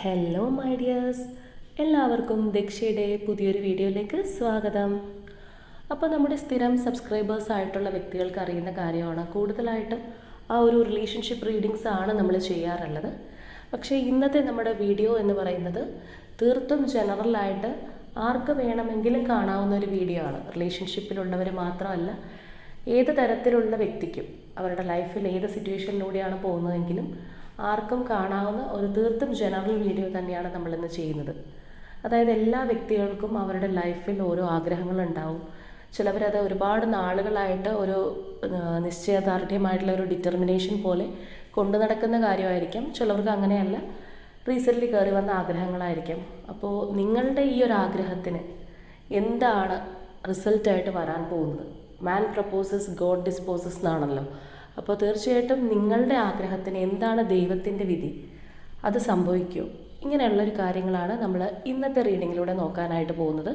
Hello my dears എല്ലാവർക്കും ദക്ഷയുടെ പുതിയൊരു വീഡിയോയിലേക്ക് സ്വാഗതം. അപ്പോൾ നമ്മുടെ സ്ഥിരം സബ്സ്ക്രൈബേഴ്സ് ആയിട്ടുള്ള വ്യക്തികൾക്ക് അറിയുന്ന കാര്യമാണ്. കൂടുതലായിട്ടും ആ ഒരു റിലേഷൻഷിപ്പ് റീഡിങ്സ് ആണ് നമ്മൾ ചെയ്യാറുള്ളത്. പക്ഷേ ഇന്നത്തെ നമ്മുടെ വീഡിയോ എന്ന് പറയുന്നത് തീർത്തും ജനറലായിട്ട് ആർക്ക് വേണമെങ്കിലും കാണാവുന്ന ഒരു വീഡിയോ ആണ്. റിലേഷൻഷിപ്പിലുള്ളവർ മാത്രമല്ല ഏത് തരത്തിലുള്ള വ്യക്തിക്കും അവരുടെ ലൈഫിൽ ഏത് സിറ്റുവേഷനിലൂടെയാണ് പോകുന്നതെങ്കിലും ആർക്കും കാണാവുന്ന ഒരു തീർത്തും ജനറൽ വീഡിയോ തന്നെയാണ് നമ്മളിന്ന് ചെയ്യുന്നത്. അതായത് എല്ലാ വ്യക്തികൾക്കും അവരുടെ ലൈഫിൽ ഓരോ ആഗ്രഹങ്ങളുണ്ടാവും ചിലവരത് ഒരുപാട് നാളുകളായിട്ട് ഒരു നിശ്ചയദാർഢ്യമായിട്ടുള്ള ഒരു ഡിറ്റർമിനേഷൻ പോലെ കൊണ്ടു നടക്കുന്ന കാര്യമായിരിക്കാം. ചിലവർക്ക് അങ്ങനെയല്ല. റീസെന്റ്ലി കയറി വന്ന ആഗ്രഹങ്ങളായിരിക്കാം. അപ്പോൾ നിങ്ങളുടെ ഈ ഒരു ആഗ്രഹത്തിന് എന്താണ് റിസൾട്ടായിട്ട് വരാൻ പോകുന്നത്? മാൻ പ്രപ്പോസസ് ഗോഡ് ഡിസ്പോസസ് എന്നാണല്ലോ. അപ്പോൾ തീർച്ചയായിട്ടും നിങ്ങളുടെ ആഗ്രഹത്തിന് എന്താണ് ദൈവത്തിന്റെ വിധി? അത് സംഭവിക്കും. ഇങ്ങനെയുള്ളൊരു കാര്യങ്ങളാണ് നമ്മൾ ഇന്നത്തെ റീഡിങ്ങിലൂടെ നോക്കാനായിട്ട് പോകുന്നത്.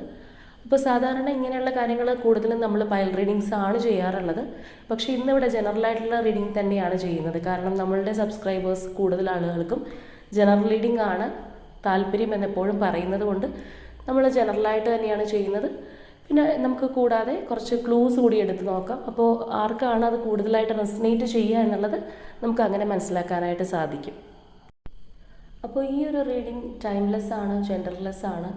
അപ്പോൾ സാധാരണ ഇങ്ങനെയുള്ള കാര്യങ്ങൾ കൂടുതലും നമ്മൾ പയൽ റീഡിങ്സ് ആണ് ചെയ്യാറുള്ളത്. പക്ഷേ ഇന്നിവിടെ ജനറൽ ആയിട്ടുള്ള റീഡിങ് തന്നെയാണ് ചെയ്യുന്നത്. കാരണം നമ്മളുടെ സബ്സ്ക്രൈബേഴ്സ് കൂടുതൽ ആളുകൾക്കും ജനറൽ റീഡിംഗ് ആണ് താല്പര്യം എന്നെപ്പോഴും പറയുന്നത് കൊണ്ട് നമ്മൾ ജനറലായിട്ട് തന്നെയാണ് ചെയ്യുന്നത്. പിന്നെ നമുക്ക് കൂടാതെ കുറച്ച് ക്ലൂസ് കൂടി എടുത്ത് നോക്കാം. അപ്പോൾ ആർക്കാണ് അത് കൂടുതലായിട്ട് റെസിനേറ്റ് ചെയ്യുക എന്നുള്ളത് നമുക്ക് അങ്ങനെ മനസ്സിലാക്കാനായിട്ട് സാധിക്കും. അപ്പോൾ ഈ ഒരു റീഡിങ് ടൈംലെസ് ആണ് ജെൻഡർലെസ് ആണ്.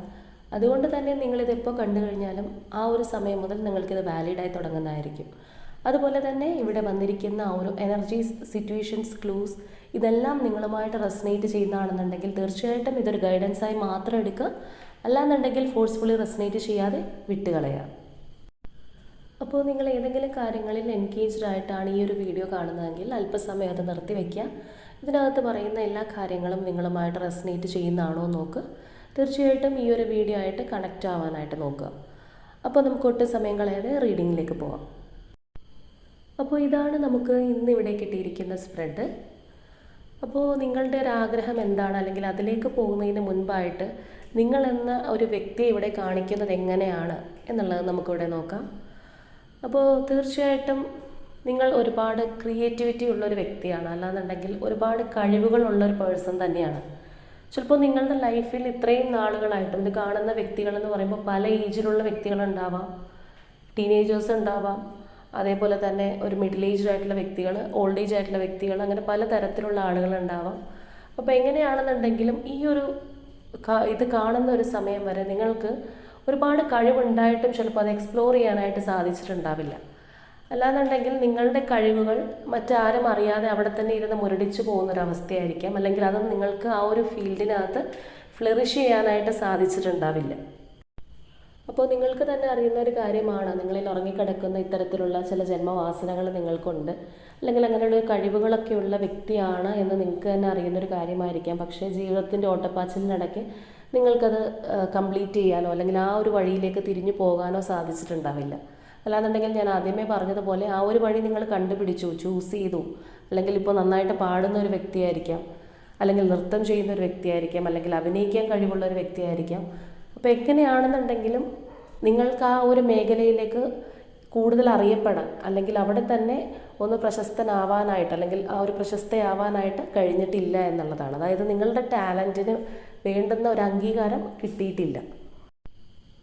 അതുകൊണ്ട് തന്നെ നിങ്ങളിത് എപ്പോൾ കണ്ടു കഴിഞ്ഞാലും ആ ഒരു സമയം മുതൽ നിങ്ങൾക്കിത് വാലിഡായി തുടങ്ങുന്നതായിരിക്കും. അതുപോലെ തന്നെ ഇവിടെ വന്നിരിക്കുന്ന ആ ഒരു എനർജീസ് സിറ്റുവേഷൻസ് ക്ലൂസ് ഇതെല്ലാം നിങ്ങളുമായിട്ട് റെസനേറ്റ് ചെയ്യുന്നതാണെന്നുണ്ടെങ്കിൽ തീർച്ചയായിട്ടും ഇതൊരു ഗൈഡൻസായി മാത്രം എടുക്കുക. അല്ലാന്നുണ്ടെങ്കിൽ ഫോഴ്സ്ഫുള്ളി റെസനേറ്റ് ചെയ്യാതെ വിട്ടുകളയാം. അപ്പോൾ നിങ്ങൾ ഏതെങ്കിലും കാര്യങ്ങളിൽ എൻഗേജ്ഡ് ആയിട്ടാണ് ഈ ഒരു വീഡിയോ കാണുന്നതെങ്കിൽ അല്പസമയം അത് നിർത്തി വയ്ക്കുക ഇതിനകത്ത് പറയുന്ന എല്ലാ കാര്യങ്ങളും നിങ്ങളുമായിട്ട് റെസനേറ്റ് ചെയ്യുന്നതാണോ നോക്കുക തീർച്ചയായിട്ടും ഈ ഒരു വീഡിയോ ആയിട്ട് കണക്റ്റ് ആവാനായിട്ട് നോക്കുക. അപ്പോൾ നമുക്ക് ഒട്ടും സമയം കളയാതെ റീഡിങ്ങിലേക്ക് പോവാം. അപ്പോൾ ഇതാണ് നമുക്ക് ഇന്ന് ഇവിടെ കിട്ടിയിരിക്കുന്ന സ്പ്രെഡ് അപ്പോൾ നിങ്ങളുടെ ഒരു ആഗ്രഹം എന്താണ്? അല്ലെങ്കിൽ അതിലേക്ക് പോകുന്നതിന് മുൻപായിട്ട് നിങ്ങൾ എന്ന ഒരു വ്യക്തിയെ ഇവിടെ കാണിക്കുന്നത് എങ്ങനെയാണ് എന്നുള്ളത് നമുക്കിവിടെ നോക്കാം. അപ്പോൾ തീർച്ചയായിട്ടും നിങ്ങൾ ഒരുപാട് ക്രിയേറ്റിവിറ്റി ഉള്ള ഒരു വ്യക്തിയാണ്. അല്ലാന്നുണ്ടെങ്കിൽ ഒരുപാട് കഴിവുകളുള്ള ഒരു പേഴ്സൺ തന്നെയാണ്. ചിലപ്പോൾ നിങ്ങളുടെ ലൈഫിൽ ഇത്രയും നാളുകളായിട്ടും ഇത് കാണുന്ന വ്യക്തികളെന്ന് പറയുമ്പോൾ പല ഏജിലുള്ള വ്യക്തികളുണ്ടാവാം ടീനേജേഴ്സ് ഉണ്ടാവാം. അതേപോലെ തന്നെ ഒരു മിഡിൽ ഏജ്ഡ് ആയിട്ടുള്ള വ്യക്തികൾ ഓൾഡ് ഏജ് ആയിട്ടുള്ള വ്യക്തികൾ അങ്ങനെ പല തരത്തിലുള്ള ആളുകൾ ഉണ്ടാവാം. അപ്പോൾ എങ്ങനെയാണെന്നുണ്ടെങ്കിലും ഈ ഒരു ഇത് കാണുന്ന ഒരു സമയം വരെ നിങ്ങൾക്ക് ഒരുപാട് കഴിവുണ്ടായിട്ടും ചിലപ്പോൾ അത് എക്സ്പ്ലോർ ചെയ്യാനായിട്ട് സാധിച്ചിട്ടുണ്ടാവില്ല. അല്ലാന്നുണ്ടെങ്കിൽ നിങ്ങളുടെ കഴിവുകൾ മറ്റാരും അറിയാതെ അവിടെ തന്നെ ഇരുന്ന് മുരടിച്ചു പോകുന്നൊരവസ്ഥയായിരിക്കാം. അല്ലെങ്കിൽ അതൊന്നും നിങ്ങൾക്ക് ആ ഒരു ഫീൽഡിനകത്ത് ഫ്ലറിഷ് ചെയ്യാനായിട്ട് സാധിച്ചിട്ടുണ്ടാവില്ല. അപ്പോൾ നിങ്ങൾക്ക് തന്നെ അറിയുന്ന ഒരു കാര്യമാണ്. നിങ്ങളിൽ ഉറങ്ങിക്കിടക്കുന്ന ഇത്തരത്തിലുള്ള ചില ജന്മവാസനകൾ നിങ്ങൾക്കുണ്ട്. അല്ലെങ്കിൽ അങ്ങനെയുള്ള കഴിവുകളൊക്കെ ഉള്ള വ്യക്തിയാണ് എന്ന് നിങ്ങൾക്ക് തന്നെ അറിയുന്ന ഒരു കാര്യമായിരിക്കാം. പക്ഷേ ജീവിതത്തിന്റെ ഓട്ടപ്പാച്ചിലിനിടയ്ക്ക് നിങ്ങൾക്കത് കംപ്ലീറ്റ് ചെയ്യാനോ അല്ലെങ്കിൽ ആ ഒരു വഴിയിലേക്ക് തിരിഞ്ഞു പോകാനോ സാധിച്ചിട്ടുണ്ടാവില്ല. അല്ലാന്നുണ്ടെങ്കിൽ ഞാൻ ആദ്യമേ പറഞ്ഞതുപോലെ ആ ഒരു വഴി നിങ്ങൾ കണ്ടുപിടിച്ചു ചൂസ് ചെയ്തു. അല്ലെങ്കിൽ ഇപ്പോൾ നന്നായിട്ട് പാടുന്ന ഒരു വ്യക്തിയായിരിക്കാം. അല്ലെങ്കിൽ നൃത്തം ചെയ്യുന്ന ഒരു വ്യക്തിയായിരിക്കാം. അല്ലെങ്കിൽ അഭിനയിക്കാൻ കഴിവുള്ള ഒരു വ്യക്തിയായിരിക്കാം. അപ്പോൾ എങ്ങനെയാണെന്നുണ്ടെങ്കിലും നിങ്ങൾക്ക് ആ ഒരു മേഖലയിലേക്ക് കൂടുതൽ അറിയപ്പെടാൻ അല്ലെങ്കിൽ അവിടെ തന്നെ ഒന്ന് പ്രശസ്തനാവാനായിട്ട് അല്ലെങ്കിൽ ആ ഒരു പ്രശസ്തയാവാനായിട്ട് കഴിഞ്ഞിട്ടില്ല എന്നുള്ളതാണ്. അതായത് നിങ്ങളുടെ ടാലന്റിന് വേണ്ടുന്ന ഒരു അംഗീകാരം കിട്ടിയിട്ടില്ല.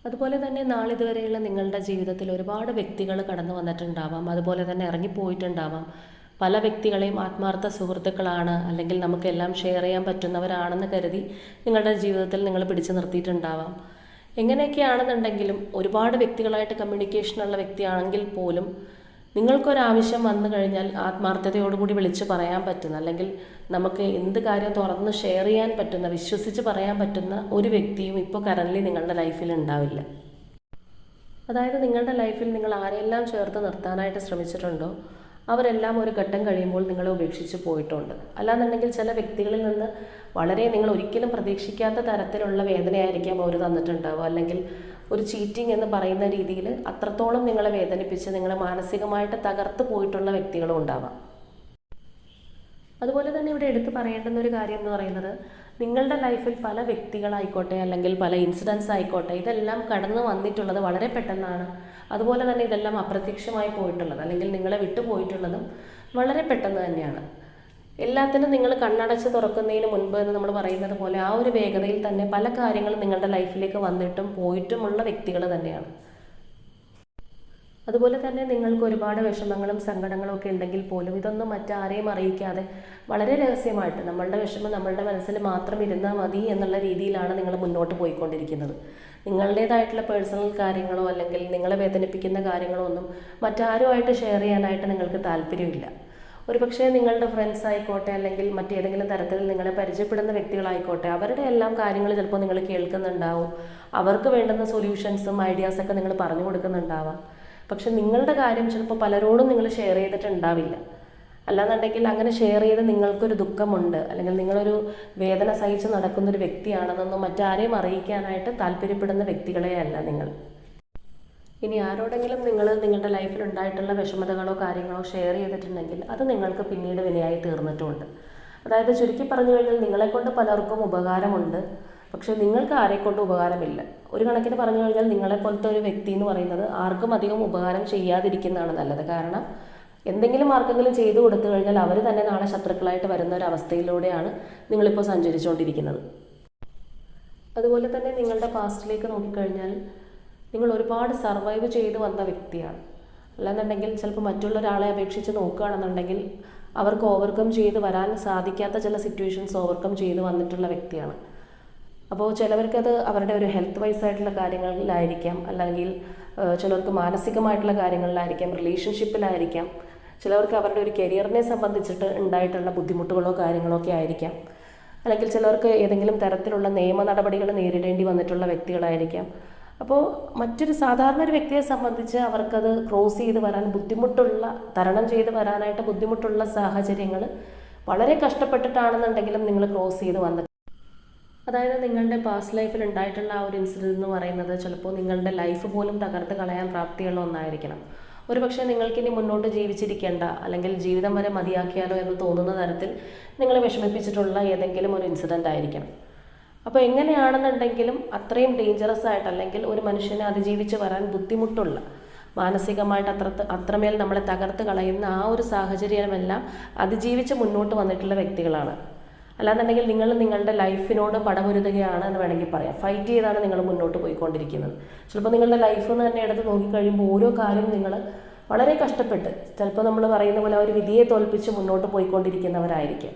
അതുപോലെ തന്നെ നാളിതുവരെയുള്ള നിങ്ങളുടെ ജീവിതത്തിൽ ഒരുപാട് വ്യക്തികൾ കടന്നു വന്നിട്ടുണ്ടാവാം. അതുപോലെ തന്നെ ഇറങ്ങിപ്പോയിട്ടുണ്ടാവാം. പല വ്യക്തികളെയും ആത്മാർത്ഥ സുഹൃത്തുക്കളാണ് അല്ലെങ്കിൽ നമുക്കെല്ലാം ഷെയർ ചെയ്യാൻ പറ്റുന്നവരാണെന്ന് കരുതി നിങ്ങളുടെ ജീവിതത്തിൽ നിങ്ങൾ പിടിച്ചു നിർത്തിയിട്ടുണ്ടാവാം. എങ്ങനെയൊക്കെയാണെന്നുണ്ടെങ്കിലും ഒരുപാട് വ്യക്തികളായിട്ട് കമ്മ്യൂണിക്കേഷനുള്ള വ്യക്തിയാണെങ്കിൽ പോലും നിങ്ങൾക്കൊരാവശ്യം വന്നു കഴിഞ്ഞാൽ ആത്മാർത്ഥതയോടുകൂടി വിളിച്ച് പറയാൻ പറ്റുന്ന അല്ലെങ്കിൽ നമുക്ക് എന്ത് കാര്യം തുറന്ന് ഷെയർ ചെയ്യാൻ പറ്റുന്ന വിശ്വസിച്ച് പറയാൻ പറ്റുന്ന ഒരു വ്യക്തിയും ഇപ്പോൾ കറന്റ്ലി നിങ്ങളുടെ ലൈഫിൽ ഉണ്ടാവില്ല. അതായത് നിങ്ങളുടെ ലൈഫിൽ നിങ്ങൾ ആരെയെല്ലാം ചേർത്ത് നിർത്താനായിട്ട് ശ്രമിച്ചിട്ടുണ്ടോ? അവരെല്ലാം ഒരു ഘട്ടം കഴിയുമ്പോൾ നിങ്ങളെ ഉപേക്ഷിച്ച് പോയിട്ടുണ്ട്. അല്ലാന്നുണ്ടെങ്കിൽ ചില വ്യക്തികളിൽ നിന്ന് വളരെ നിങ്ങൾ ഒരിക്കലും പ്രതീക്ഷിക്കാത്ത തരത്തിലുള്ള വേദനയായിരിക്കാം അവർ തന്നിട്ടുണ്ടാവുക. അല്ലെങ്കിൽ ഒരു ചീറ്റിംഗ് എന്ന് പറയുന്ന രീതിയിൽ അത്രത്തോളം നിങ്ങളെ വേദനിപ്പിച്ച് നിങ്ങളെ മാനസികമായിട്ട് തകർത്ത് പോയിട്ടുള്ള വ്യക്തികളും ഉണ്ടാവാം. അതുപോലെ തന്നെ ഇവിടെ എടുത്തു പറയേണ്ടുന്ന ഒരു കാര്യം എന്ന് പറയുന്നത് നിങ്ങളുടെ ലൈഫിൽ പല വ്യക്തികളായിക്കോട്ടെ അല്ലെങ്കിൽ പല ഇൻസിഡൻസ് ആയിക്കോട്ടെ ഇതെല്ലാം കടന്നു വന്നിട്ടുള്ളത് വളരെ പെട്ടെന്നാണ്. അതുപോലെ തന്നെ ഇതെല്ലാം അപ്രത്യക്ഷമായി പോയിട്ടുള്ളത് അല്ലെങ്കിൽ നിങ്ങളെ വിട്ടുപോയിട്ടുള്ളതും വളരെ പെട്ടെന്ന് തന്നെയാണ്. എല്ലാത്തിനും നിങ്ങൾ കണ്ണടച്ച് തുറക്കുന്നതിന് മുൻപ് എന്ന് നമ്മൾ പറയുന്നത് പോലെ ആ ഒരു വേഗതയിൽ തന്നെ പല കാര്യങ്ങളും നിങ്ങളുടെ ലൈഫിലേക്ക് വന്നിട്ടും പോയിട്ടുമുള്ള വ്യക്തികൾ തന്നെയാണ്. അതുപോലെ തന്നെ നിങ്ങൾക്ക് ഒരുപാട് വിഷമങ്ങളും സങ്കടങ്ങളും ഒക്കെ ഉണ്ടെങ്കിൽ പോലും ഇതൊന്നും മറ്റാരെയും അറിയിക്കാതെ വളരെ രഹസ്യമായിട്ട് നമ്മളുടെ വിഷമം നമ്മളുടെ മനസ്സിൽ മാത്രം ഇരുന്നാൽ മതി എന്നുള്ള രീതിയിലാണ് നിങ്ങൾ മുന്നോട്ട് പോയിക്കൊണ്ടിരിക്കുന്നത്. നിങ്ങളുടേതായിട്ടുള്ള പേഴ്സണൽ കാര്യങ്ങളോ അല്ലെങ്കിൽ നിങ്ങളെ വേദനിപ്പിക്കുന്ന കാര്യങ്ങളോ ഒന്നും മറ്റാരുമായിട്ട് ഷെയർ ചെയ്യാനായിട്ട് നിങ്ങൾക്ക് താല്പര്യമില്ല. ഒരുപക്ഷേ നിങ്ങളുടെ ഫ്രണ്ട്സ് ആയിക്കോട്ടെ അല്ലെങ്കിൽ മറ്റേതെങ്കിലും തരത്തിൽ നിങ്ങളെ പരിചയപ്പെടുന്ന വ്യക്തികളായിക്കോട്ടെ അവരുടെ എല്ലാം കാര്യങ്ങൾ ചിലപ്പോൾ നിങ്ങൾ കേൾക്കുന്നുണ്ടാവും. അവർക്ക് വേണ്ടുന്ന സൊല്യൂഷൻസും ഐഡിയാസൊക്കെ നിങ്ങൾ പറഞ്ഞു കൊടുക്കുന്നുണ്ടാവാം. പക്ഷെ നിങ്ങളുടെ കാര്യം ചിലപ്പോൾ പലരോടും നിങ്ങൾ ഷെയർ ചെയ്തിട്ടുണ്ടാവില്ല. അല്ലാന്നുണ്ടെങ്കിൽ അങ്ങനെ ഷെയർ ചെയ്ത് നിങ്ങൾക്കൊരു ദുഃഖമുണ്ട്. അല്ലെങ്കിൽ നിങ്ങളൊരു വേദന സഹിച്ച് നടക്കുന്നൊരു വ്യക്തിയാണെന്നൊന്നും മറ്റാരെയും അറിയിക്കാനായിട്ട് താല്പര്യപ്പെടുന്ന വ്യക്തികളെ അല്ല നിങ്ങൾ. ഇനി ആരോടെങ്കിലും നിങ്ങൾ നിങ്ങളുടെ ലൈഫിൽ ഉണ്ടായിട്ടുള്ള വിഷമതകളോ കാര്യങ്ങളോ ഷെയർ ചെയ്തിട്ടുണ്ടെങ്കിൽ അത് നിങ്ങൾക്ക് പിന്നീട് വിനയായി തീർന്നിട്ടുമുണ്ട്. അതായത് ചുരുക്കി പറഞ്ഞു കഴിഞ്ഞാൽ നിങ്ങളെക്കൊണ്ട് പലർക്കും ഉപകാരമുണ്ട്. പക്ഷേ നിങ്ങൾക്ക് ആരെക്കൊണ്ട് ഉപകാരമില്ല. ഒരു കണക്കിന് പറഞ്ഞു കഴിഞ്ഞാൽ നിങ്ങളെ പോലത്തെ ഒരു വ്യക്തി എന്ന് പറയുന്നത് ആർക്കും അധികം ഉപകാരം ചെയ്യാതിരിക്കുന്നതാണ് നല്ലത്. കാരണം എന്തെങ്കിലും ആർക്കെങ്കിലും ചെയ്തു കൊടുത്തു കഴിഞ്ഞാൽ അവർ തന്നെ നാളെ ശത്രുക്കളായിട്ട് വരുന്ന ഒരു അവസ്ഥയിലൂടെയാണ് നിങ്ങളിപ്പോൾ സഞ്ചരിച്ചുകൊണ്ടിരിക്കുന്നത്. അതുപോലെ തന്നെ നിങ്ങളുടെ പാസ്റ്റിലേക്ക് നോക്കിക്കഴിഞ്ഞാൽ നിങ്ങൾ ഒരുപാട് സർവൈവ് ചെയ്ത് വന്ന വ്യക്തിയാണ്. അല്ലാന്നുണ്ടെങ്കിൽ ചിലപ്പോൾ മറ്റുള്ള ഒരാളെ അപേക്ഷിച്ച് നോക്കുകയാണെന്നുണ്ടെങ്കിൽ അവർക്ക് ഓവർകം ചെയ്ത് വരാൻ സാധിക്കാത്ത ചില സിറ്റുവേഷൻസ് ഓവർകം ചെയ്ത് വന്നിട്ടുള്ള വ്യക്തിയാണ്. അപ്പോൾ ചിലവർക്കത് അവരുടെ ഒരു ഹെൽത്ത് വൈസ് ആയിട്ടുള്ള കാര്യങ്ങളിലായിരിക്കാം. അല്ലെങ്കിൽ ചിലർക്ക് മാനസികമായിട്ടുള്ള കാര്യങ്ങളിലായിരിക്കാം റിലേഷൻഷിപ്പിലായിരിക്കാം ചിലവർക്ക് അവരുടെ ഒരു കരിയറിനെ സംബന്ധിച്ചിട്ട് ഉണ്ടായിട്ടുള്ള ബുദ്ധിമുട്ടുകളോ കാര്യങ്ങളോ ഒക്കെ ആയിരിക്കാം. അല്ലെങ്കിൽ ചിലർക്ക് ഏതെങ്കിലും തരത്തിലുള്ള നിയമ നടപടികൾ നേരിടേണ്ടി വന്നിട്ടുള്ള വ്യക്തികളായിരിക്കാം. അപ്പോൾ മറ്റൊരു സാധാരണ ഒരു വ്യക്തിയെ സംബന്ധിച്ച് അവർക്കത് ക്രോസ് ചെയ്ത് വരാൻ ബുദ്ധിമുട്ടുള്ള തരണം ചെയ്ത് വരാനായിട്ട് ബുദ്ധിമുട്ടുള്ള സാഹചര്യങ്ങൾ വളരെ കഷ്ടപ്പെട്ടിട്ടാണെന്നുണ്ടെങ്കിലും നിങ്ങൾ ക്രോസ് ചെയ്ത് വന്നിട്ട് അതായത് നിങ്ങളുടെ പാസ്റ്റ് ലൈഫിൽ ഉണ്ടായിട്ടുള്ള ആ ഒരു ഇൻസിഡന്റ് എന്ന് പറയുന്നത് ചിലപ്പോൾ നിങ്ങളുടെ ലൈഫ് പോലും തകർത്ത് കളയാൻ പ്രാപ്തിയുള്ള ഒന്നായിരിക്കണം. ഒരു പക്ഷേ നിങ്ങൾക്കിനി മുന്നോട്ട് ജീവിച്ചിരിക്കേണ്ട അല്ലെങ്കിൽ ജീവിതം വരെ മതിയാക്കിയാലോ എന്ന് തോന്നുന്ന തരത്തിൽ നിങ്ങളെ വിഷമിപ്പിച്ചിട്ടുള്ള ഏതെങ്കിലും ഒരു ഇൻസിഡന്റ് ആയിരിക്കണം. അപ്പോൾ എങ്ങനെയാണെന്നുണ്ടെങ്കിലും അത്രയും ഡേഞ്ചറസ് ആയിട്ട് അല്ലെങ്കിൽ ഒരു മനുഷ്യനെ അതിജീവിച്ച് വരാൻ ബുദ്ധിമുട്ടുള്ള മാനസികമായിട്ട് അത്ര അത്രമേൽ നമ്മളെ തകർത്ത് കളയുന്ന ആ ഒരു സാഹചര്യമെല്ലാം അതിജീവിച്ച് മുന്നോട്ട് വന്നിട്ടുള്ള വ്യക്തികളാണ്. അല്ലാന്നുണ്ടെങ്കിൽ നിങ്ങൾ നിങ്ങളുടെ ലൈഫിനോട് പടപൊരുതുകയാണ് എന്ന് വേണമെങ്കിൽ പറയാം. ഫൈറ്റ് ചെയ്താണ് നിങ്ങൾ മുന്നോട്ട് പോയിക്കൊണ്ടിരിക്കുന്നത്. ചിലപ്പോൾ നിങ്ങളുടെ ലൈഫ് എന്ന് തന്നെ എടുത്ത് നോക്കിക്കഴിയുമ്പോൾ ഓരോ കാര്യം നിങ്ങൾ വളരെ കഷ്ടപ്പെട്ട് ചിലപ്പോൾ നമ്മൾ പറയുന്ന പോലെ ഒരു വിധിയെ തോൽപ്പിച്ച് മുന്നോട്ട് പോയിക്കൊണ്ടിരിക്കുന്നവരായിരിക്കും.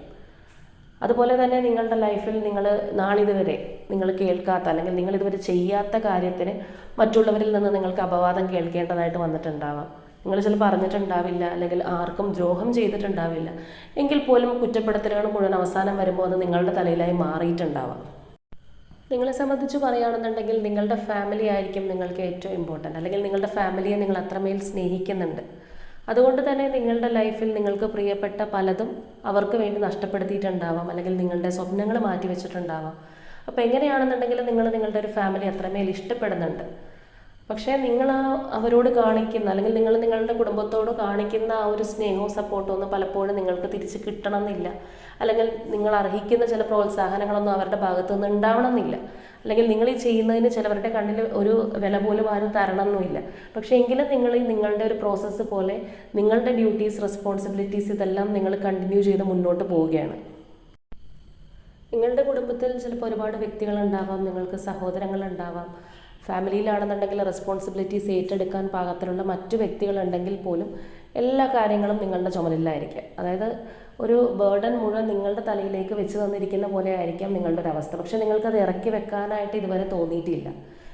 അതുപോലെ തന്നെ നിങ്ങളുടെ ലൈഫിൽ നിങ്ങൾ നാളിതുവരെ നിങ്ങൾ കേൾക്കാത്ത അല്ലെങ്കിൽ നിങ്ങൾ ഇതുവരെ ചെയ്യാത്ത കാര്യത്തിന് മറ്റുള്ളവരിൽ നിന്ന് നിങ്ങൾക്ക് അപവാദം കേൾക്കേണ്ടതായിട്ട് വന്നിട്ടുണ്ടാവാം. നിങ്ങൾ ചിലപ്പോൾ അറിഞ്ഞിട്ടുണ്ടാവില്ല അല്ലെങ്കിൽ ആർക്കും ദ്രോഹം ചെയ്തിട്ടുണ്ടാവില്ല. എങ്കിൽ പോലും കുറ്റപ്പെടുത്തലുകൾ മുഴുവൻ അവസാനം വരുമ്പോൾ അത് നിങ്ങളുടെ തലയിലായി മാറിയിട്ടുണ്ടാവാം. നിങ്ങളെ സംബന്ധിച്ച് പറയുകയാണെന്നുണ്ടെങ്കിൽ നിങ്ങളുടെ ഫാമിലി ആയിരിക്കും നിങ്ങൾക്ക് ഏറ്റവും ഇമ്പോർട്ടന്റ് അല്ലെങ്കിൽ നിങ്ങളുടെ ഫാമിലിയെ നിങ്ങൾ അത്രമേൽ സ്നേഹിക്കുന്നുണ്ട്. അതുകൊണ്ട് തന്നെ നിങ്ങളുടെ ലൈഫിൽ നിങ്ങൾക്ക് പ്രിയപ്പെട്ട പലതും അവർക്ക് വേണ്ടി നഷ്ടപ്പെടുത്തിയിട്ടുണ്ടാവാം. അല്ലെങ്കിൽ നിങ്ങളുടെ സ്വപ്നങ്ങൾ മാറ്റിവെച്ചിട്ടുണ്ടാവാം. അപ്പോൾ എങ്ങനെയാണെന്നുണ്ടെങ്കിൽ നിങ്ങൾ നിങ്ങളുടെ ഒരു ഫാമിലി അത്രമേൽ ഇഷ്ടപ്പെടുന്നുണ്ട്. പക്ഷേ നിങ്ങൾ ആ അവരോട് കാണിക്കുന്ന അല്ലെങ്കിൽ നിങ്ങൾ നിങ്ങളുടെ കുടുംബത്തോട് കാണിക്കുന്ന ആ ഒരു സ്നേഹവും സപ്പോർട്ടും ഒന്നും പലപ്പോഴും നിങ്ങൾക്ക് തിരിച്ച് കിട്ടണമെന്നില്ല. അല്ലെങ്കിൽ നിങ്ങൾ അർഹിക്കുന്ന ചില പ്രോത്സാഹനങ്ങളൊന്നും അവരുടെ ഭാഗത്തു നിന്ന് ഉണ്ടാവണമെന്നില്ല. അല്ലെങ്കിൽ നിങ്ങൾ ഈ ചെയ്യുന്നതിന് ചിലവരുടെ കണ്ണിൽ ഒരു വില പോലും ആരും തരണമെന്നില്ല പക്ഷേ എങ്കിലും നിങ്ങൾ ഈ നിങ്ങളുടെ ഒരു പ്രോസസ്സ് പോലെ നിങ്ങളുടെ ഡ്യൂട്ടീസ് റെസ്പോൺസിബിലിറ്റീസ് ഇതെല്ലാം നിങ്ങൾ കണ്ടിന്യൂ ചെയ്ത് മുന്നോട്ട് പോവുകയാണ്. നിങ്ങളുടെ കുടുംബത്തിൽ ചിലപ്പോൾ ഒരുപാട് വ്യക്തികളുണ്ടാവാം നിങ്ങൾക്ക് സഹോദരങ്ങളുണ്ടാവാം ഫാമിലിയിലാണെന്നുണ്ടെങ്കിൽ റെസ്പോൺസിബിലിറ്റീസ് ഏറ്റെടുക്കാൻ പാകത്തിലുള്ള മറ്റു വ്യക്തികളുണ്ടെങ്കിൽ പോലും എല്ലാ കാര്യങ്ങളും നിങ്ങളുടെ ചുമലിലായിരിക്കും. അതായത് ഒരു ബേർഡൻ മുഴുവൻ നിങ്ങളുടെ തലയിലേക്ക് വെച്ച് തന്നിരിക്കുന്ന പോലെ ആയിരിക്കാം നിങ്ങളുടെ ഒരു അവസ്ഥ. പക്ഷേ നിങ്ങൾക്കത് ഇറക്കി വെക്കാനായിട്ട് ഇതുവരെ തോന്നിയിട്ടില്ല.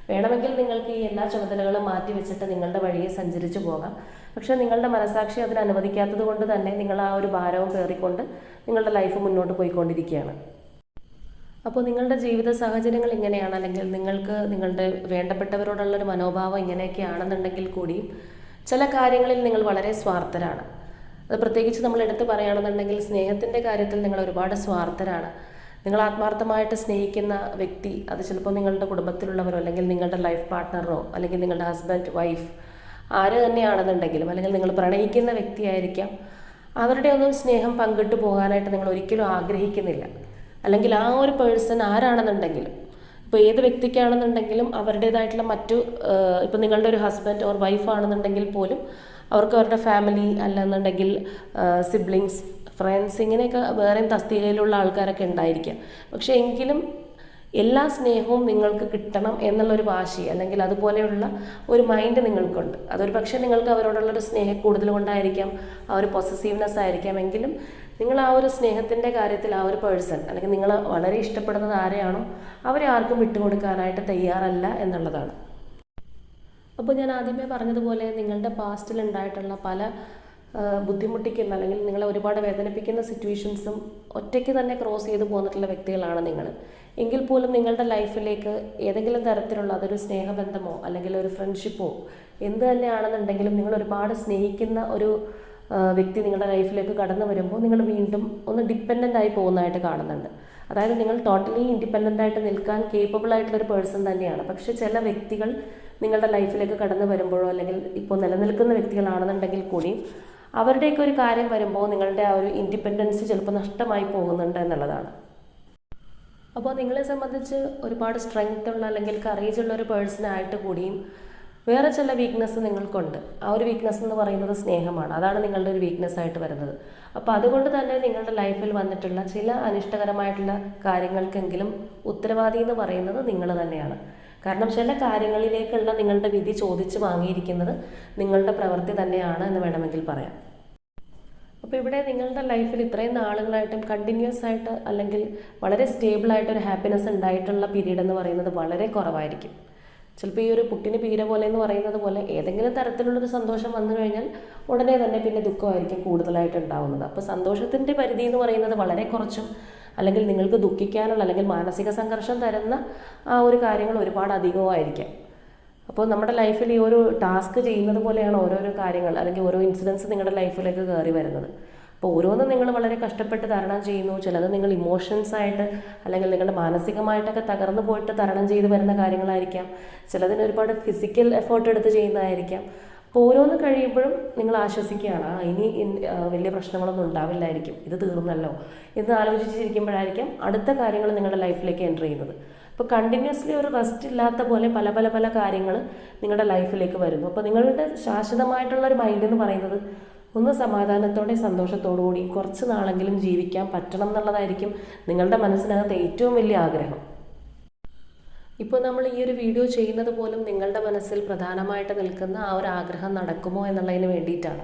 വേണമെങ്കിൽ നിങ്ങൾക്ക് ഈ എല്ലാ ചുമതലകളും മാറ്റി വെച്ചിട്ട് നിങ്ങളുടെ വഴിയെ സഞ്ചരിച്ചു പോകാം. പക്ഷേ നിങ്ങളുടെ മനസാക്ഷി അതിന് അനുവദിക്കാത്തത് കൊണ്ട് തന്നെ നിങ്ങൾ ആ ഒരു ഭാരവും കയറിക്കൊണ്ട് നിങ്ങളുടെ ലൈഫ് മുന്നോട്ട് പോയിക്കൊണ്ടിരിക്കുകയാണ്. അപ്പോൾ നിങ്ങളുടെ ജീവിത സാഹചര്യങ്ങൾ ഇങ്ങനെയാണ് അല്ലെങ്കിൽ നിങ്ങൾക്ക് നിങ്ങളുടെ വേണ്ടപ്പെട്ടവരോടുള്ള ഒരു മനോഭാവം ഇങ്ങനെയൊക്കെ ആണെന്നുണ്ടെങ്കിൽ കൂടിയും ചില കാര്യങ്ങളിൽ നിങ്ങൾ വളരെ സ്വാർത്ഥരാണ്. അത് പ്രത്യേകിച്ച് നമ്മൾ എടുത്ത് പറയുകയാണെന്നുണ്ടെങ്കിൽ സ്നേഹത്തിന്റെ കാര്യത്തിൽ നിങ്ങൾ ഒരുപാട് സ്വാർത്ഥരാണ്. നിങ്ങൾ ആത്മാർത്ഥമായിട്ട് സ്നേഹിക്കുന്ന വ്യക്തി അത് ചിലപ്പോൾ നിങ്ങളുടെ കുടുംബത്തിലുള്ളവരോ അല്ലെങ്കിൽ നിങ്ങളുടെ ലൈഫ് പാർട്ട്ണറോ അല്ലെങ്കിൽ നിങ്ങളുടെ ഹസ്ബൻഡ് വൈഫ് ആര് തന്നെയാണെന്നുണ്ടെങ്കിലും അല്ലെങ്കിൽ നിങ്ങൾ പ്രണയിക്കുന്ന വ്യക്തിയായിരിക്കാം അവരുടെ ഒന്നും സ്നേഹം പങ്കിട്ട് പോകാനായിട്ട് നിങ്ങൾ ഒരിക്കലും ആഗ്രഹിക്കുന്നില്ല. അല്ലെങ്കിൽ ആ ഒരു പേഴ്സൺ ആരാണെന്നുണ്ടെങ്കിലും ഇപ്പോൾ ഏത് വ്യക്തിക്കാണെന്നുണ്ടെങ്കിലും അവരുടേതായിട്ടുള്ള മറ്റു ഇപ്പോൾ നിങ്ങളുടെ ഒരു ഹസ്ബൻഡ് ഓർ വൈഫ് ആണെന്നുണ്ടെങ്കിൽ പോലും അവർക്ക് അവരുടെ ഫാമിലി അല്ലെന്നുണ്ടെങ്കിൽ സിബ്ലിങ്സ് ഫ്രണ്ട്സ് ഇങ്ങനെയൊക്കെ വേറെയും തസ്തികയിലുള്ള ആൾക്കാരൊക്കെ ഉണ്ടായിരിക്കാം. പക്ഷേ എങ്കിലും എല്ലാ സ്നേഹവും നിങ്ങൾക്ക് കിട്ടണം എന്നുള്ളൊരു വാശി അല്ലെങ്കിൽ അതുപോലെയുള്ള ഒരു മൈൻഡ് നിങ്ങൾക്കുണ്ട്. അതൊരു പക്ഷേ നിങ്ങൾക്ക് അവരോടുള്ളൊരു സ്നേഹം കൂടുതൽ കൊണ്ടായിരിക്കാം ആ ഒരു പൊസസീവ്നെസ് ആയിരിക്കാം. എങ്കിലും നിങ്ങൾ ആ ഒരു സ്നേഹത്തിന്റെ കാര്യത്തിൽ ആ ഒരു പേഴ്സൺ അല്ലെങ്കിൽ നിങ്ങൾ വളരെ ഇഷ്ടപ്പെടുന്നത് ആരെയാണോ അവരെ ആർക്കും വിട്ടുകൊടുക്കാനായിട്ട് തയ്യാറല്ല എന്നുള്ളതാണ്. അപ്പോൾ ഞാൻ ആദ്യമേ പറഞ്ഞതുപോലെ നിങ്ങളുടെ പാസ്റ്റിൽ ഉണ്ടായിട്ടുള്ള പല ബുദ്ധിമുട്ടിക്കുന്ന അല്ലെങ്കിൽ നിങ്ങളെ ഒരുപാട് വേദനിപ്പിക്കുന്ന സിറ്റുവേഷൻസും ഒറ്റയ്ക്ക് തന്നെ ക്രോസ് ചെയ്ത് പോന്നിട്ടുള്ള വ്യക്തികളാണ് നിങ്ങൾ. എങ്കിൽ പോലും നിങ്ങളുടെ ലൈഫിലേക്ക് ഏതെങ്കിലും തരത്തിലുള്ള അതൊരു സ്നേഹബന്ധമോ അല്ലെങ്കിൽ ഒരു ഫ്രണ്ട്ഷിപ്പോ എന്ത് തന്നെയാണെന്നുണ്ടെങ്കിലും നിങ്ങൾ ഒരുപാട് സ്നേഹിക്കുന്ന ഒരു വ്യക്തി നിങ്ങളുടെ ലൈഫിലേക്ക് കടന്നു വരുമ്പോൾ നിങ്ങൾ വീണ്ടും ഒന്ന് ഡിപ്പെൻഡന്റ് ആയി പോകുന്നതായിട്ട് കാണുന്നുണ്ട്. അതായത് നിങ്ങൾ ടോട്ടലി ഇൻഡിപെൻഡന്റ് ആയിട്ട് നിൽക്കാൻ കേപ്പബിൾ ആയിട്ടുള്ള ഒരു പേഴ്സൺ തന്നെയാണ്. പക്ഷേ ചില വ്യക്തികൾ നിങ്ങളുടെ ലൈഫിലേക്ക് കടന്നു വരുമ്പോഴോ അല്ലെങ്കിൽ ഇപ്പോൾ നിലനിൽക്കുന്ന വ്യക്തികളാണെന്നുണ്ടെങ്കിൽ കൂടി അവരുടെയൊക്കെ ഒരു കാര്യം വരുമ്പോൾ നിങ്ങളുടെ ആ ഒരു ഇൻഡിപെൻഡൻസ് ചിലപ്പോൾ നഷ്ടമായി പോകുന്നുണ്ട് എന്നുള്ളതാണ്. അപ്പോൾ നിങ്ങളെ സംബന്ധിച്ച് ഒരുപാട് സ്ട്രെങ്ത് ഉള്ള അല്ലെങ്കിൽ കറേജ് ഉള്ള ഒരു പേഴ്സൺ ആയിട്ട് കൂടിയും വേറെ ചില വീക്ക്നെസ് നിങ്ങൾക്കുണ്ട്. ആ ഒരു വീക്ക്നെസ് എന്ന് പറയുന്നത് സ്നേഹമാണ്. അതാണ് നിങ്ങളുടെ ഒരു വീക്ക്നെസ് ആയിട്ട് വരുന്നത്. അപ്പോൾ അതുകൊണ്ട് തന്നെ നിങ്ങളുടെ ലൈഫിൽ വന്നിട്ടുള്ള ചില അനിഷ്ടകരമായിട്ടുള്ള കാര്യങ്ങൾക്കെങ്കിലും ഉത്തരവാദി എന്ന് പറയുന്നത് നിങ്ങൾ തന്നെയാണ്. കാരണം ചില കാര്യങ്ങളിലേക്കുള്ള നിങ്ങളുടെ വിധി ചോദിച്ചു വാങ്ങിയിരിക്കുന്നത് നിങ്ങളുടെ പ്രവൃത്തി തന്നെയാണ് എന്ന് വേണമെങ്കിൽ പറയാം. അപ്പോൾ ഇവിടെ നിങ്ങളുടെ ലൈഫിൽ ഇത്രയും നാളുകളായിട്ടും കണ്ടിന്യൂസ് ആയിട്ട് അല്ലെങ്കിൽ വളരെ സ്റ്റേബിൾ ആയിട്ട് ഒരു ഹാപ്പിനെസ് ഉണ്ടായിട്ടുള്ള പീരീഡ് എന്ന് പറയുന്നത് വളരെ കുറവായിരിക്കും. ചിലപ്പോൾ ഈ ഒരു പുട്ടിന് പീര പോലെ എന്ന് പറയുന്നത് പോലെ ഏതെങ്കിലും തരത്തിലുള്ളൊരു സന്തോഷം വന്നു കഴിഞ്ഞാൽ ഉടനെ തന്നെ പിന്നെ ദുഃഖമായിരിക്കും കൂടുതലായിട്ട് ഉണ്ടാവുന്നത്. അപ്പോൾ സന്തോഷത്തിന്റെ പരിധി എന്ന് പറയുന്നത് വളരെ കുറച്ചും അല്ലെങ്കിൽ നിങ്ങൾക്ക് ദുഃഖിക്കാനുള്ള അല്ലെങ്കിൽ മാനസിക സംഘർഷം തരുന്ന ആ ഒരു കാര്യങ്ങൾ ഒരുപാട് അധികമായിരിക്കാം അപ്പോൾ നമ്മുടെ ലൈഫിൽ ഈ ഒരു ടാസ്ക് ചെയ്യുന്നത് പോലെയാണ് ഓരോരോ കാര്യങ്ങൾ അല്ലെങ്കിൽ ഓരോ ഇൻസിഡൻസ് നിങ്ങളുടെ ലൈഫിലേക്ക് കയറി വരുന്നത്. അപ്പോൾ ഓരോന്നും നിങ്ങൾ വളരെ കഷ്ടപ്പെട്ട് തരണം ചെയ്യുന്നു. ചിലത് നിങ്ങൾ ഇമോഷൻസ് ആയിട്ട് അല്ലെങ്കിൽ നിങ്ങളുടെ മാനസികമായിട്ടൊക്കെ തകർന്നു പോയിട്ട് തരണം ചെയ്ത് വരുന്ന കാര്യങ്ങളായിരിക്കാം. ചിലതിന് ഒരുപാട് ഫിസിക്കൽ എഫേർട്ട് എടുത്ത് ചെയ്യുന്നതായിരിക്കാം. അപ്പോൾ ഓരോന്ന് കഴിയുമ്പോഴും നിങ്ങൾ ആശ്വസിക്കുകയാണ്. ആ ഇനി വലിയ പ്രശ്നങ്ങളൊന്നും ഉണ്ടാവില്ലായിരിക്കും. ഇത് തീർന്നല്ലോ എന്ന് ആലോചിച്ചിരിക്കുമ്പോഴായിരിക്കും അടുത്ത കാര്യങ്ങൾ നിങ്ങളുടെ ലൈഫിലേക്ക് എന്റർ ചെയ്യുന്നത്. അപ്പോൾ കണ്ടിന്യൂസ്ലി ഒരു റെസ്റ്റ് ഇല്ലാത്ത പോലെ പല പല പല കാര്യങ്ങൾ നിങ്ങളുടെ ലൈഫിലേക്ക് വരുന്നു. അപ്പോൾ നിങ്ങളുടെ ശാശ്വതമായിട്ടുള്ള ഒരു മൈൻഡ് എന്ന് പറയുന്നത് ഒന്ന് സമാധാനത്തോടെ സന്തോഷത്തോടു കൂടി കുറച്ച് നാളെങ്കിലും ജീവിക്കാൻ പറ്റണം എന്നുള്ളതായിരിക്കും നിങ്ങളുടെ മനസ്സിനകത്ത് ഏറ്റവും വലിയ ആഗ്രഹം. ഇപ്പോൾ നമ്മൾ ഈ ഒരു വീഡിയോ ചെയ്യുന്നത് പോലും നിങ്ങളുടെ മനസ്സിൽ പ്രധാനമായിട്ട് നിൽക്കുന്ന ആ ഒരു ആഗ്രഹം നടക്കുമോ എന്നുള്ളതിന് വേണ്ടിയിട്ടാണ്.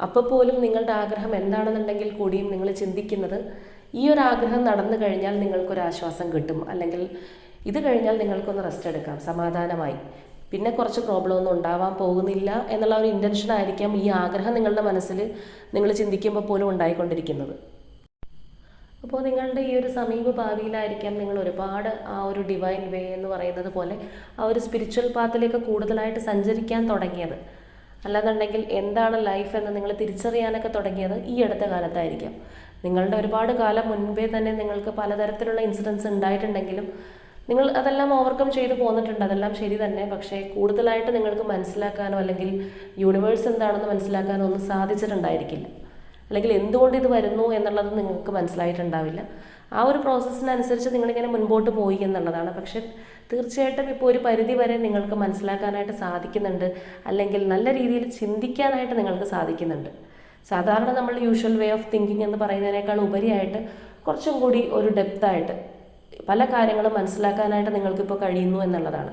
അപ്പോൾ പോലും നിങ്ങളുടെ ആഗ്രഹം എന്താണെന്നുണ്ടെങ്കിൽ കൂടിയും നിങ്ങൾ ചിന്തിക്കുന്നത് ഈ ഒരു ആഗ്രഹം നടന്നു കഴിഞ്ഞാൽ നിങ്ങൾക്കൊരു ആശ്വാസം കിട്ടും അല്ലെങ്കിൽ ഇത് കഴിഞ്ഞാൽ നിങ്ങൾക്കൊന്ന് റെസ്റ്റ് എടുക്കാം. സമാധാനമായി. പിന്നെ കുറച്ച് പ്രോബ്ലം ഒന്നും ഉണ്ടാവാൻ പോകുന്നില്ല എന്നുള്ള ഒരു ഇന്റൻഷൻ ആയിരിക്കാം ഈ ആഗ്രഹം നിങ്ങളുടെ മനസ്സിൽ നിങ്ങൾ ചിന്തിക്കുമ്പോൾ പോലും ഉണ്ടായിക്കൊണ്ടിരിക്കുന്നത്. അപ്പോൾ നിങ്ങളുടെ ഈ ഒരു സമീപ ഭാവിയിലായിരിക്കാം നിങ്ങൾ ഒരുപാട് ആ ഒരു ഡിവൈൻ വേ എന്ന് പറയുന്നത് പോലെ ആ ഒരു സ്പിരിച്വൽ പാത്തിലേക്ക് കൂടുതലായിട്ട് സഞ്ചരിക്കാൻ തുടങ്ങിയത്. അല്ലാന്നുണ്ടെങ്കിൽ എന്താണ് ലൈഫ് എന്ന് നിങ്ങൾ തിരിച്ചറിയാനൊക്കെ തുടങ്ങിയത് ഈ അടുത്ത കാലത്തായിരിക്കാം. നിങ്ങളുടെ ഒരുപാട് കാലം മുൻപേ തന്നെ നിങ്ങൾക്ക് പലതരത്തിലുള്ള ഇൻസിഡൻസ് ഉണ്ടായിട്ടുണ്ടെങ്കിലും നിങ്ങൾ അതെല്ലാം ഓവർകം ചെയ്തു പോന്നിട്ടുണ്ട്. അതെല്ലാം ശരി തന്നെ. പക്ഷേ കൂടുതലായിട്ട് നിങ്ങൾക്ക് മനസ്സിലാക്കാനോ അല്ലെങ്കിൽ യൂണിവേഴ്സ് എന്താണെന്ന് മനസ്സിലാക്കാനോ ഒന്നും സാധിച്ചിട്ടുണ്ടായിരിക്കില്ല. അല്ലെങ്കിൽ എന്തുകൊണ്ട് ഇത് വരുന്നു എന്നുള്ളത് നിങ്ങൾക്ക് മനസ്സിലായിട്ടുണ്ടാവില്ല. ആ ഒരു പ്രോസസ്സിനനുസരിച്ച് നിങ്ങളിങ്ങനെ മുൻപോട്ട് പോയി എന്നുള്ളതാണ്. പക്ഷെ തീർച്ചയായിട്ടും ഇപ്പോൾ ഒരു പരിധി വരെ നിങ്ങൾക്ക് മനസ്സിലാക്കാനായിട്ട് സാധിക്കുന്നുണ്ട്. അല്ലെങ്കിൽ നല്ല രീതിയിൽ ചിന്തിക്കാനായിട്ട് നിങ്ങൾക്ക് സാധിക്കുന്നുണ്ട്. സാധാരണ നമ്മൾ യൂഷ്വൽ വേ ഓഫ് തിങ്കിങ് എന്ന് പറയുന്നതിനേക്കാൾ ഉപരിയായിട്ട് കുറച്ചും കൂടി ഒരു ഡെപ്തായിട്ട് പല കാര്യങ്ങളും മനസ്സിലാക്കാനായിട്ട് നിങ്ങൾക്കിപ്പോൾ കഴിയുന്നു എന്നുള്ളതാണ്.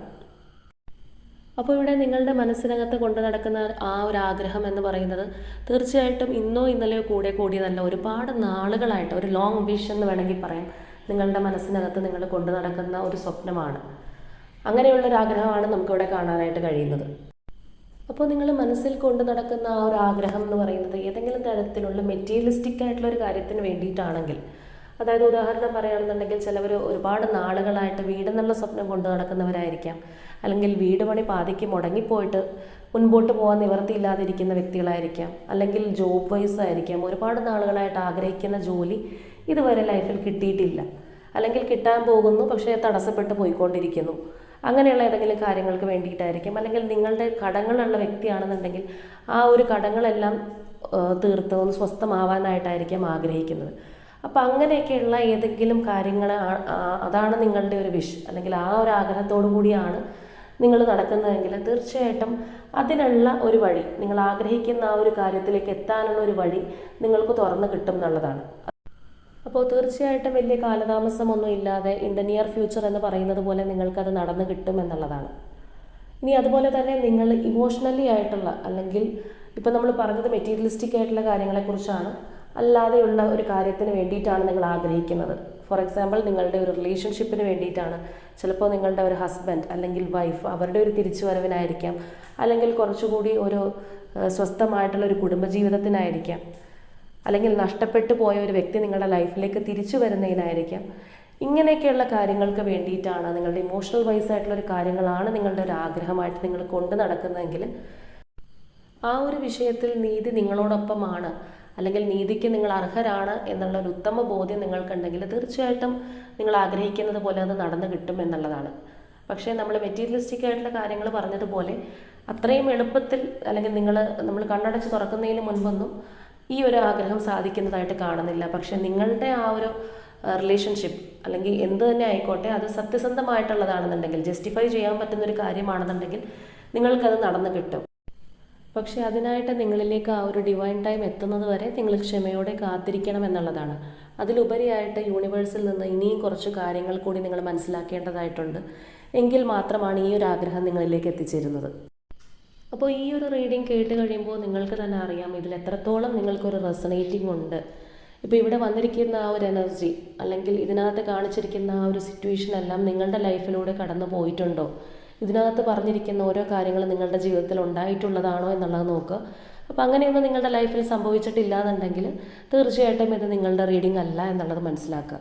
അപ്പോൾ ഇവിടെ നിങ്ങളുടെ മനസ്സിനകത്ത് കൊണ്ടു നടക്കുന്ന ആ ഒരു ആഗ്രഹം എന്ന് പറയുന്നത് തീർച്ചയായിട്ടും ഇന്നോ ഇന്നലെയോ കൂടെ കൂടിയതല്ല ഒരുപാട് നാളുകളായിട്ട് ഒരു ലോങ് വിഷൻ എന്ന് വേണമെങ്കിൽ പറയാം നിങ്ങളുടെ മനസ്സിനകത്ത് നിങ്ങൾ കൊണ്ടു നടക്കുന്ന ഒരു സ്വപ്നമാണ്. അങ്ങനെയുള്ള ഒരു ആഗ്രഹമാണ് നമുക്കിവിടെ കാണാനായിട്ട് കഴിയുന്നത്. അപ്പോൾ നിങ്ങൾ മനസ്സിൽ കൊണ്ടു നടക്കുന്ന ആ ഒരു ആഗ്രഹം എന്ന് പറയുന്നത് ഏതെങ്കിലും തരത്തിലുള്ള മെറ്റീരിയലിസ്റ്റിക് ആയിട്ടുള്ള ഒരു കാര്യത്തിന് വേണ്ടിയിട്ടാണെങ്കിൽ അതായത് ഉദാഹരണം പറയുകയാണെന്നുണ്ടെങ്കിൽ ചിലവർ ഒരുപാട് നാളുകളായിട്ട് വീടെന്നുള്ള സ്വപ്നം കൊണ്ടു നടക്കുന്നവരായിരിക്കാം. അല്ലെങ്കിൽ വീട് പണി പാതിക്ക് മുടങ്ങിപ്പോയിട്ട് മുൻപോട്ട് പോകാൻ നിവർത്തിയില്ലാതിരിക്കുന്ന വ്യക്തികളായിരിക്കാം. അല്ലെങ്കിൽ ജോബ് വൈസ് ആയിരിക്കാം. ഒരുപാട് നാളുകളായിട്ട് ആഗ്രഹിക്കുന്ന ജോലി ഇതുവരെ ലൈഫിൽ കിട്ടിയിട്ടില്ല. അല്ലെങ്കിൽ കിട്ടാൻ പോകുന്നു പക്ഷേ തടസ്സപ്പെട്ട് പോയിക്കൊണ്ടിരിക്കുന്നു. അങ്ങനെയുള്ള ഏതെങ്കിലും കാര്യങ്ങൾക്ക് വേണ്ടിയിട്ടായിരിക്കും. അല്ലെങ്കിൽ നിങ്ങളുടെ കടങ്ങളുള്ള വ്യക്തിയാണെന്നുണ്ടെങ്കിൽ ആ ഒരു കടങ്ങളെല്ലാം തീർത്ത് ഒന്ന് സ്വസ്ഥമാവാനായിട്ടായിരിക്കും ആഗ്രഹിക്കുന്നത്. അപ്പോൾ അങ്ങനെയൊക്കെയുള്ള ഏതെങ്കിലും കാര്യങ്ങൾ അതാണ് നിങ്ങളുടെ ഒരു വിഷ് അല്ലെങ്കിൽ ആ ഒരു ആഗ്രഹത്തോടു കൂടിയാണ് നിങ്ങൾ നടക്കുന്നതെങ്കിൽ തീർച്ചയായിട്ടും അതിനുള്ള ഒരു വഴി നിങ്ങൾ ആഗ്രഹിക്കുന്ന ആ ഒരു കാര്യത്തിലേക്ക് എത്താനുള്ള ഒരു വഴി നിങ്ങൾക്ക് തുറന്നു കിട്ടും എന്നുള്ളതാണ്. അപ്പോൾ തീർച്ചയായിട്ടും വലിയ കാലതാമസമൊന്നും ഇല്ലാതെ ഇൻ ദ നിയർ ഫ്യൂച്ചർ എന്ന് പറയുന്നത് പോലെ നിങ്ങൾക്കത് നടന്നു കിട്ടും എന്നുള്ളതാണ്. ഇനി അതുപോലെ തന്നെ നിങ്ങൾ ഇമോഷണലി ആയിട്ടുള്ള അല്ലെങ്കിൽ ഇപ്പം നമ്മൾ പറഞ്ഞത് മെറ്റീരിയലിസ്റ്റിക് ആയിട്ടുള്ള കാര്യങ്ങളെക്കുറിച്ചാണ്. അല്ലാതെയുള്ള ഒരു കാര്യത്തിന് വേണ്ടിയിട്ടാണ് നിങ്ങൾ ആഗ്രഹിക്കുന്നത്. ഫോർ എക്സാമ്പിൾ നിങ്ങളുടെ ഒരു റിലേഷൻഷിപ്പിന് വേണ്ടിയിട്ടാണ്. ചിലപ്പോൾ നിങ്ങളുടെ ഒരു ഹസ്ബൻഡ് അല്ലെങ്കിൽ വൈഫ് അവരുടെ ഒരു തിരിച്ചുവരവിനായിരിക്കാം. അല്ലെങ്കിൽ കുറച്ചുകൂടി ഒരു സ്വസ്ഥമായിട്ടുള്ള ഒരു കുടുംബജീവിതത്തിനായിരിക്കാം. അല്ലെങ്കിൽ നഷ്ടപ്പെട്ടു പോയ ഒരു വ്യക്തി നിങ്ങളുടെ ലൈഫിലേക്ക് തിരിച്ചു വരുന്നതിനായിരിക്കാം. ഇങ്ങനെയൊക്കെയുള്ള കാര്യങ്ങൾക്ക് വേണ്ടിയിട്ടാണ് നിങ്ങളുടെ ഇമോഷണൽ വൈസ് ആയിട്ടുള്ള ഒരു കാര്യങ്ങളാണ് നിങ്ങളുടെ ഒരു ആഗ്രഹമായിട്ട് നിങ്ങൾ കൊണ്ടു നടക്കുന്നതെങ്കിൽ ആ ഒരു വിഷയത്തിൽ നീതി നിങ്ങളോടൊപ്പമാണ്. അല്ലെങ്കിൽ നീതിക്ക് നിങ്ങൾ അർഹരാണ് എന്നുള്ള ഒരു ഉത്തമ ബോധ്യം നിങ്ങൾക്കുണ്ടെങ്കിൽ തീർച്ചയായിട്ടും നിങ്ങൾ ആഗ്രഹിക്കുന്നത് പോലെ അത് നടന്നു കിട്ടും എന്നുള്ളതാണ്. പക്ഷേ നമ്മൾ മെറ്റീരിയലിസ്റ്റിക് ആയിട്ടുള്ള കാര്യങ്ങൾ പറഞ്ഞതുപോലെ അത്രയും എളുപ്പത്തിൽ അല്ലെങ്കിൽ നിങ്ങൾ നമ്മൾ കണ്ണടച്ച് തുറക്കുന്നതിന് മുൻപൊന്നും ഈ ഒരു ആഗ്രഹം സാധിക്കുന്നതായിട്ട് കാണുന്നില്ല. പക്ഷേ നിങ്ങളുടെ ആ ഒരു റിലേഷൻഷിപ്പ് അല്ലെങ്കിൽ എന്ത് തന്നെ ആയിക്കോട്ടെ അത് സത്യസന്ധമായിട്ടുള്ളതാണെന്നുണ്ടെങ്കിൽ ജസ്റ്റിഫൈ ചെയ്യാൻ പറ്റുന്ന ഒരു കാര്യമാണെന്നുണ്ടെങ്കിൽ നിങ്ങൾക്കത് നടന്നു കിട്ടും. പക്ഷേ അതിനായിട്ട് നിങ്ങളിലേക്ക് ആ ഒരു ഡിവൈൻ ടൈം എത്തുന്നത് വരെ നിങ്ങൾ ക്ഷമയോടെ കാത്തിരിക്കണം എന്നുള്ളതാണ്. അതിലുപരിയായിട്ട് യൂണിവേഴ്സിൽ നിന്ന് ഇനിയും കുറച്ച് കാര്യങ്ങൾ കൂടി നിങ്ങൾ മനസ്സിലാക്കേണ്ടതായിട്ടുണ്ട്. എങ്കിൽ മാത്രമാണ് ഈ ഒരു ആഗ്രഹം നിങ്ങളിലേക്ക് എത്തിച്ചേരുന്നത്. അപ്പോൾ ഈ ഒരു റീഡിംഗ് കേട്ട് കഴിയുമ്പോൾ നിങ്ങൾക്ക് തന്നെ അറിയാം ഇതിൽ എത്രത്തോളം നിങ്ങൾക്കൊരു റെസണേറ്റിംഗ് ഉണ്ട്. ഇപ്പോൾ ഇവിടെ വന്നിരിക്കുന്ന ആ ഒരു എനർജി അല്ലെങ്കിൽ ഇതിനകത്ത് കാണിച്ചിരിക്കുന്ന ആ ഒരു സിറ്റുവേഷൻ എല്ലാം നിങ്ങളുടെ ലൈഫിലൂടെ കടന്നു പോയിട്ടുണ്ടോ ഇതിനകത്ത് പറഞ്ഞിരിക്കുന്ന ഓരോ കാര്യങ്ങളും നിങ്ങളുടെ ജീവിതത്തിൽ ഉണ്ടായിട്ടുള്ളതാണോ എന്നുള്ളത് നോക്കുക. അപ്പോൾ അങ്ങനെയൊന്നും നിങ്ങളുടെ ലൈഫിൽ സംഭവിച്ചിട്ടില്ല എന്നുണ്ടെങ്കിൽ തീർച്ചയായിട്ടും ഇത് നിങ്ങളുടെ റീഡിംഗ് അല്ല എന്നുള്ളത് മനസ്സിലാക്കുക.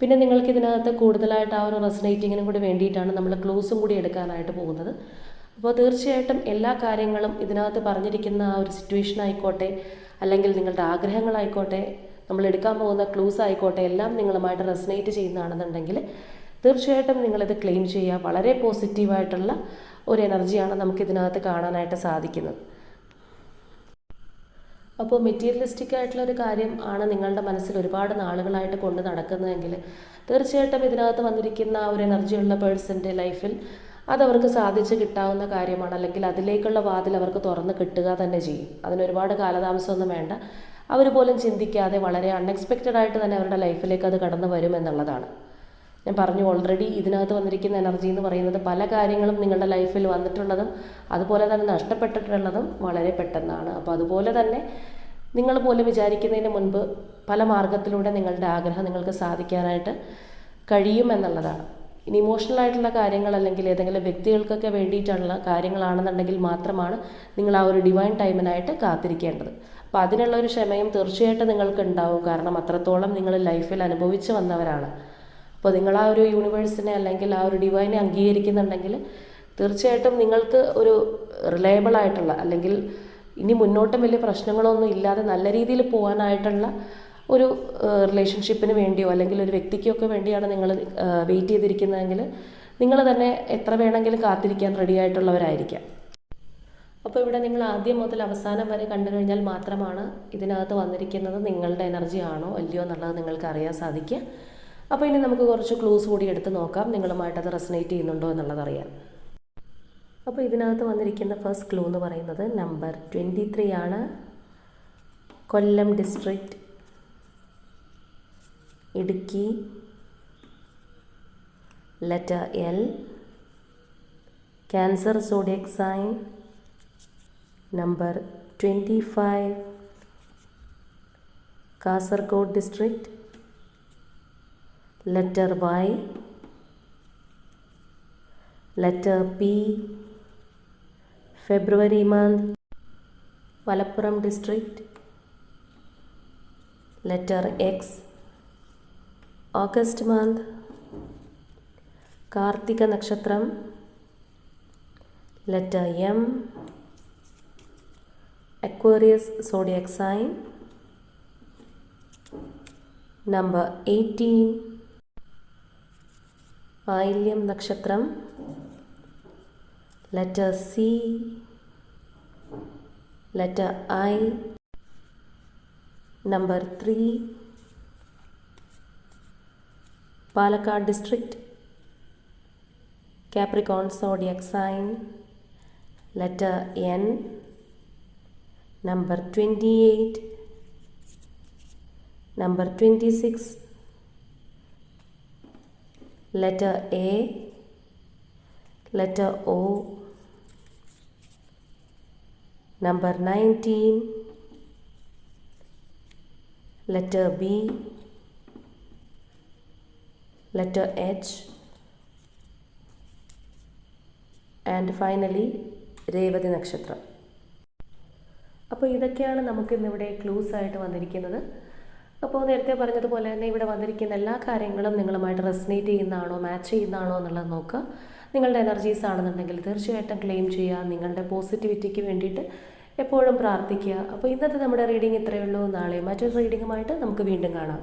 പിന്നെ നിങ്ങൾക്ക് ഇതിനകത്ത് കൂടുതലായിട്ട് ആ ഒരു റെസനേറ്റിങ്ങിനും കൂടി വേണ്ടിയിട്ടാണ് നമ്മൾ ക്ലൂസും കൂടി എടുക്കാനായിട്ട് പോകുന്നത്. അപ്പോൾ തീർച്ചയായിട്ടും എല്ലാ കാര്യങ്ങളും ഇതിനകത്ത് പറഞ്ഞിരിക്കുന്ന ആ ഒരു സിറ്റുവേഷൻ ആയിക്കോട്ടെ അല്ലെങ്കിൽ നിങ്ങളുടെ ആഗ്രഹങ്ങളായിക്കോട്ടെ നമ്മൾ എടുക്കാൻ പോകുന്ന ക്ലൂസ് ആയിക്കോട്ടെ എല്ലാം നിങ്ങളുമായിട്ട് റെസനേറ്റ് ചെയ്യുന്നതാണെന്നുണ്ടെങ്കിൽ തീർച്ചയായിട്ടും നിങ്ങളിത് ക്ലെയിം ചെയ്യുക. വളരെ പോസിറ്റീവായിട്ടുള്ള ഒരു എനർജിയാണ് നമുക്ക് ഇതിനകത്ത് കാണാനായിട്ട് സാധിക്കുന്നത്. അപ്പോൾ മെറ്റീരിയലിസ്റ്റിക് ആയിട്ടുള്ള ഒരു കാര്യം ആണ് നിങ്ങളുടെ മനസ്സിൽ ഒരുപാട് നാളുകളായിട്ട് കൊണ്ട് നടക്കുന്നതെങ്കിൽ തീർച്ചയായിട്ടും ഇതിനകത്ത് വന്നിരിക്കുന്ന ആ ഒരു എനർജിയുള്ള പേഴ്സന്റെ ലൈഫിൽ അതവർക്ക് സാധിച്ച് കിട്ടാവുന്ന കാര്യമാണ്. അല്ലെങ്കിൽ അതിലേക്കുള്ള വാതിൽ അവർക്ക് തുറന്ന് കിട്ടുക തന്നെ ചെയ്യും. അതിനൊരുപാട് കാലതാമസമൊന്നും വേണ്ട. അവർ പോലും ചിന്തിക്കാതെ വളരെ അൺഎക്സ്പെക്റ്റഡ് ആയിട്ട് തന്നെ അവരുടെ ലൈഫിലേക്ക് അത് കടന്നു വരും എന്നുള്ളതാണ്. ഞാൻ പറഞ്ഞു ഓൾറെഡി ഇതിനകത്ത് വന്നിരിക്കുന്ന എനർജി എന്ന് പറയുന്നത് പല കാര്യങ്ങളും നിങ്ങളുടെ ലൈഫിൽ വന്നിട്ടുള്ളതും അതുപോലെ തന്നെ നഷ്ടപ്പെട്ടിട്ടുള്ളതും വളരെ പെട്ടെന്നാണ്. അപ്പോൾ അതുപോലെ തന്നെ നിങ്ങൾ പോലും വിചാരിക്കുന്നതിന് മുൻപ് പല മാർഗത്തിലൂടെ നിങ്ങളുടെ ആഗ്രഹം നിങ്ങൾക്ക് സാധിക്കാനായിട്ട് കഴിയുമെന്നുള്ളതാണ് ഇനി ഇമോഷണൽ ആയിട്ടുള്ള കാര്യങ്ങൾ അല്ലെങ്കിൽ ഏതെങ്കിലും വ്യക്തികൾക്കൊക്കെ വേണ്ടിയിട്ടുള്ള കാര്യങ്ങളാണെന്നുണ്ടെങ്കിൽ മാത്രമാണ് നിങ്ങൾ ആ ഒരു ഡിവൈൻ ടൈമിനായിട്ട് കാത്തിരിക്കേണ്ടത്. അപ്പോൾ അതിനുള്ള ഒരു ക്ഷമയും തീർച്ചയായിട്ടും നിങ്ങൾക്ക് ഉണ്ടാവും. കാരണം അത്രത്തോളം നിങ്ങൾ ലൈഫിൽ അനുഭവിച്ച് വന്നവരാണ്. അപ്പോൾ നിങ്ങൾ ആ ഒരു യൂണിവേഴ്സിനെ അല്ലെങ്കിൽ ആ ഒരു ഡിവൈനെ അംഗീകരിക്കുന്നുണ്ടെങ്കിൽ തീർച്ചയായിട്ടും നിങ്ങൾക്ക് ഒരു റിലയബിൾ ആയിട്ടുള്ള അല്ലെങ്കിൽ ഇനി മുന്നോട്ടും വലിയ പ്രശ്നങ്ങളൊന്നും ഇല്ലാതെ നല്ല രീതിയിൽ പോകാനായിട്ടുള്ള ഒരു റിലേഷൻഷിപ്പിന് വേണ്ടിയോ അല്ലെങ്കിൽ ഒരു വ്യക്തിക്കൊക്കെ വേണ്ടിയാണ് നിങ്ങൾ വെയിറ്റ് ചെയ്തിരിക്കുന്നതെങ്കിൽ നിങ്ങൾ തന്നെ എത്ര വേണമെങ്കിലും കാത്തിരിക്കാൻ റെഡി ആയിട്ടുള്ളവരായിരിക്കാം. അപ്പോൾ ഇവിടെ നിങ്ങൾ ആദ്യം മുതൽ അവസാനം വരെ കണ്ടു കഴിഞ്ഞാൽ മാത്രമാണ് ഇതിനകത്ത് വന്നിരിക്കുന്നത് നിങ്ങളുടെ എനർജി ആണോ അല്ലയോ എന്നുള്ളത് നിങ്ങൾക്ക് അറിയാൻ സാധിക്കുക. അപ്പോൾ ഇനി നമുക്ക് കുറച്ച് ക്ലൂസ് കൂടി എടുത്ത് നോക്കാം. നിങ്ങളുമായിട്ട് അത് റെസനേറ്റ് ചെയ്യുന്നുണ്ടോ എന്നുള്ളത് അറിയാൻ. അപ്പോൾ ഇതിനകത്ത് വന്നിരിക്കുന്ന ഫസ്റ്റ് ക്ലൂ എന്ന് പറയുന്നത് നമ്പർ ട്വന്റി ത്രീ ആണ്. Kollam district Idukki letter L Cancer zodiac sign number twenty five Kasaragod district letter Y, letter P, February month, Malappuram district, letter X, August month, Kartika Nakshatram, letter M, Aquarius zodiac sign, number 18, Ayilyam നക്ഷത്രം letter C letter I number three Palakkad district Capricorn zodiac sign, letter N, number 28, number 26, letter A, letter O, number 19, letter B, letter H, and finally Revathi നക്ഷത്രം അപ്പോൾ ഇതൊക്കെയാണ് നമുക്ക് ഇന്നിവിടെ clues ആയിട്ട് വന്നിരിക്കുന്നത്. അപ്പോൾ നേരത്തെ പറഞ്ഞതുപോലെ തന്നെ ഇവിടെ വന്നിരിക്കുന്ന എല്ലാ കാര്യങ്ങളും നിങ്ങളുമായിട്ട് റെസനേറ്റ് ചെയ്യുന്നതാണോ മാച്ച് ചെയ്യുന്നതാണോ എന്നുള്ളത് നോക്കുക. നിങ്ങളുടെ എനർജീസ് ആണെന്നുണ്ടെങ്കിൽ തീർച്ചയായിട്ടും ക്ലെയിം ചെയ്യുക. നിങ്ങളുടെ പോസിറ്റിവിറ്റിക്ക് വേണ്ടിയിട്ട് എപ്പോഴും പ്രാർത്ഥിക്കുക. അപ്പോൾ ഇന്നത്തെ നമ്മുടെ റീഡിംഗ് ഇത്രയേ ഉള്ളൂ. നാളെ മറ്റൊരു റീഡിങ്ങുമായിട്ട് നമുക്ക് വീണ്ടും കാണാം.